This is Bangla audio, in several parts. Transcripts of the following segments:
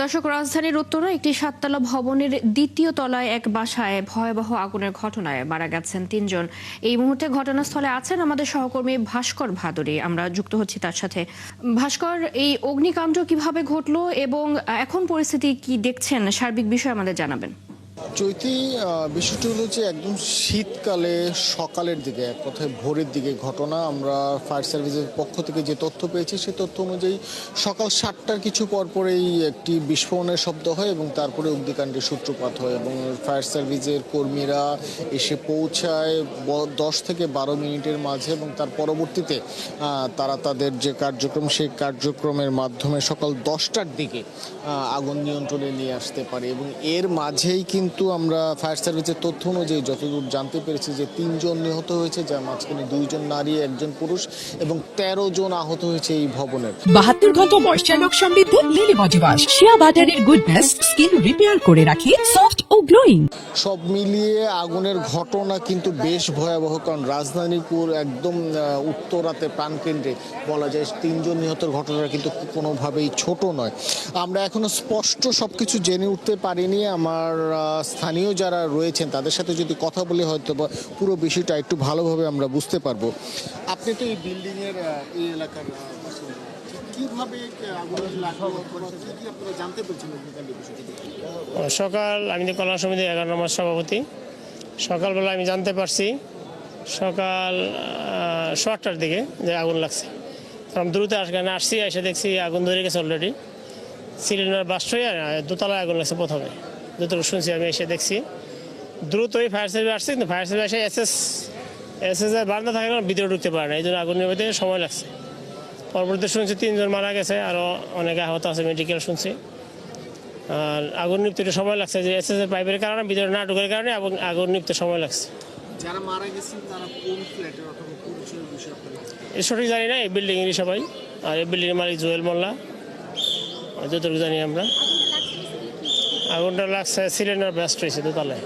দর্শক, রাজধানীর উত্তরে একটি সাততলা ভবনের দ্বিতীয় তলায় এক বাসায় ভয়াবহ আগুনের ঘটনায় মারা গেছেন তিনজন। এই মুহূর্তে ঘটনাস্থলে আছেন আমাদের সহকর্মী ভাস্কর ভাদুরী। আমরা যুক্ত হচ্ছি তার সাথে। ভাস্কর, এই অগ্নিকাণ্ড কীভাবে ঘটলো এবং এখন পরিস্থিতি কি দেখছেন? সার্বিক বিষয়ে আমাদের জানাবেন। চৈতি বিষয়টি হলো যে একদম শীতকালে সকালের দিকে, এক কথায় ভোরের দিকে ঘটনা, আমরা ফায়ার সার্ভিসের পক্ষ থেকে যে তথ্য পেয়েছি, সেই তথ্য অনুযায়ী সকাল সাতটার কিছু পর পরেই একটি বিস্ফোরণের শব্দ হয় এবং তারপরে অগ্নিকাণ্ডের সূত্রপাত হয় এবং ফায়ার সার্ভিসের কর্মীরা এসে পৌঁছায় দশ থেকে বারো মিনিটের মাঝে এবং তার পরবর্তীতে তারা তাদের যে কার্যক্রম, সেই কার্যক্রমের মাধ্যমে সকাল দশটার দিকে আগুন নিয়ন্ত্রণে নিয়ে আসতে পারে এবং এর মাঝেই কিন্তু আমরা ফায়ার সার্ভিসের তথ্য অনুযায়ী যতদূর জানতে পেরেছি যে তিনজন নিহত হয়েছে যার মাঝখানে দুইজন নারী একজন পুরুষ এবং তেরো জন আহত হয়েছে এই ভবনের বাহাত্তর ঘণ্টা ময়শ্চার লোক সমৃদ্ধ লিলি ওয়াশ শিয়া বাটারের গুডনেস স্কিন রিপেয়ার করে রাখে সফট ও গ্লোয়িং সব মিলিয়ে আগুনের ঘটনা কিন্তু বেশ ভয়াবহ কারণ রাজধানীপুর একদম উত্তরাতে প্রাণকেন্দ্রে বলা যায় তিনজন নিহতের ঘটনাটা কিন্তু কোনোভাবেই ছোট নয়। আমরা এখনও স্পষ্ট সবকিছু জেনে উঠতে পারিনি। আমার স্থানীয় যারা রয়েছেন, তাদের সাথে যদি কথা বলে হয়তো বা পুরো বিষয়টা একটু ভালোভাবে আমরা বুঝতে পারব। আপনি তো এই বিল্ডিংয়ের এই এলাকার সকাল আমি তো কল্যাণ সমিতির এগারো নম্বর সভাপতি। সকালবেলা আমি জানতে পারছি, সকাল আটটার দিকে যে আগুন লাগছে। কারণ দ্রুত আসখানে আসছি, এসে দেখছি আগুন ধরে গেছে অলরেডি সিলিন্ডার বাস্ট হয়ে দোতলায় আগুন লাগছে প্রথমে। যতটুকু শুনছি আমি এসে দেখছি। দ্রুতই ফায়ার সার্ভিস আসছে কিন্তু ফায়ার সার্ভিস এসে এসএস এসএস এর বারান্দা থাকে কারণে ভিতরে ঢুকতে পারে না। এই জন্য আগুন নেমে সময় লাগছে। পরবর্তীতে শুনছি তিনজন মারা গেছে আরও অনেকে আহত আছে মেডিকেল শুনছি। আর আগুন নিপতে একটু সময় লাগছে যে এসএস এর পাইপের কারণে ভিতরে না ঢোকার কারণে আগুন আগুন নিপতে সময় লাগছে। যারা মারা গেছেন তারা কোন ফ্ল্যাটের অথবা বিষয়ে সঠিক জানি না এই বিল্ডিং এরই সবাই। আর এই বিল্ডিং এর মালিক জুয়েল মোল্লা। আর যতটুকু জানি আমরা। আগুনটা লাগছে সিলিন্ডার ব্যাস্ট হয়েছে দোতলায়।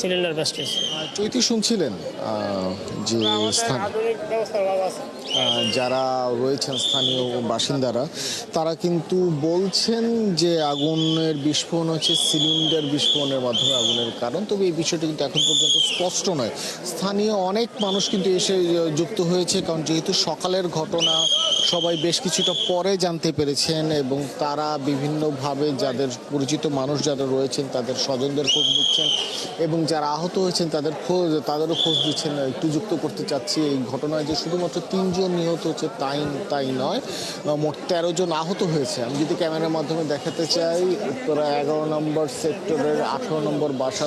সিলিন্ডার ব্যাস্ট হয়েছে চৈতি শুনছিলেন যে স্থান যারা রয়েছেন স্থানীয় বাসিন্দারা তারা কিন্তু বলছেন যে আগুনের বিস্ফোরণ হচ্ছে সিলিন্ডার বিস্ফোরণের মাধ্যমে আগুনের কারণ। তবে এই বিষয়টি কিন্তু এখন পর্যন্ত স্পষ্ট নয়। স্থানীয় অনেক মানুষ কিন্তু এসে যুক্ত হয়েছে কারণ যেহেতু সকালের ঘটনা সবাই বেশ কিছুটা পরে জানতে পেরেছেন এবং তারা বিভিন্নভাবে যাদের পরিচিত মানুষ যারা রয়েছেন তাদের স্বজনদের খোঁজ দিচ্ছেন এবং যারা আহত হয়েছেন, তাদের খোঁজ, তাদেরও খোঁজ দিচ্ছেন, একটু যুক্ত করতে চাচ্ছি এই ঘটনায় যে শুধুমাত্র তিনজন নিহত হচ্ছে, তাই তাই নয় মোট তেরো জন আহত হয়েছে। আমি যদি ক্যামেরার মাধ্যমে দেখাতে চাই, উত্তরা এগারো নম্বর সেক্টরের আঠারো নম্বর বাসা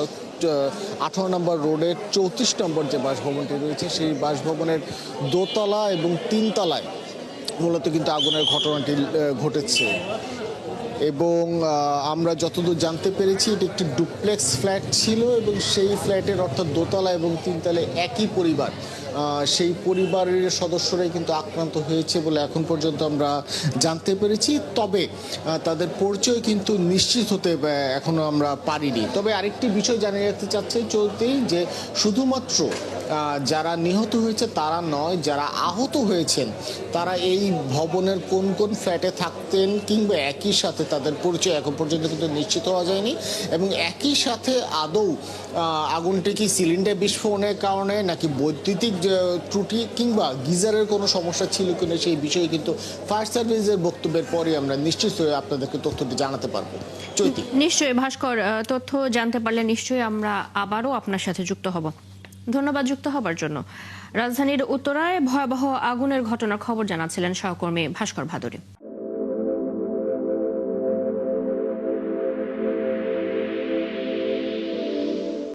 আঠারো নম্বর রোডের চৌত্রিশ নম্বর যে বাসভবনটি রয়েছে, সেই বাসভবনের দোতলা এবং তিনতলায় মূলত কিন্তু আগুনের ঘটনাটি ঘটেছে। এবং আমরা যতদূর জানতে পেরেছি, এটি একটি ডুপ্লেক্স ফ্ল্যাট ছিল এবং সেই ফ্ল্যাটের অর্থাৎ দোতলা এবং তিনতলায় একই পরিবার সেই পরিবারের সদস্যরাই কিন্তু আক্রান্ত হয়েছে বলে এখন পর্যন্ত আমরা জানতে পেরেছি। তবে তাদের পরিচয় কিন্তু নিশ্চিত হতে এখনও আমরা পারিনি। তবে আরেকটি বিষয় জানিয়ে রাখতে চাচ্ছি চলতেই যে শুধুমাত্র যারা নিহত হয়েছে তারা নয়, যারা আহত হয়েছেন, তারা এই ভবনের কোন কোন ফ্ল্যাটে থাকতেন কিংবা একই সাথে তাদের পরিচয় এখন পর্যন্ত কিন্তু নিশ্চিত হওয়া যায়নি এবং একই সাথে আদৌ আগুনটি কি সিলিন্ডার বিস্ফোরণের কারণে নাকি বৈদ্যুতিক যে ত্রুটি কিংবা গিজারের কোনো সমস্যা ছিল কিনা সেই বিষয়ে কিন্তু ফায়ার সার্ভিসের বক্তব্যের পরে আমরা নিশ্চিত হয়ে আপনাদেরকে তথ্যটি জানাতে পারব। চৈতি। নিশ্চয়ই, ভাস্কর তথ্য জানতে পারলে নিশ্চয়ই আমরা আবারও আপনার সাথে যুক্ত হব। ধন্যবাদ যুক্ত হবার জন্য। রাজধানীর উত্তরায় ভয়াবহ আগুনের ঘটনার খবর জানাচ্ছিলেন সহকর্মী ভাস্কর ভাদুরী।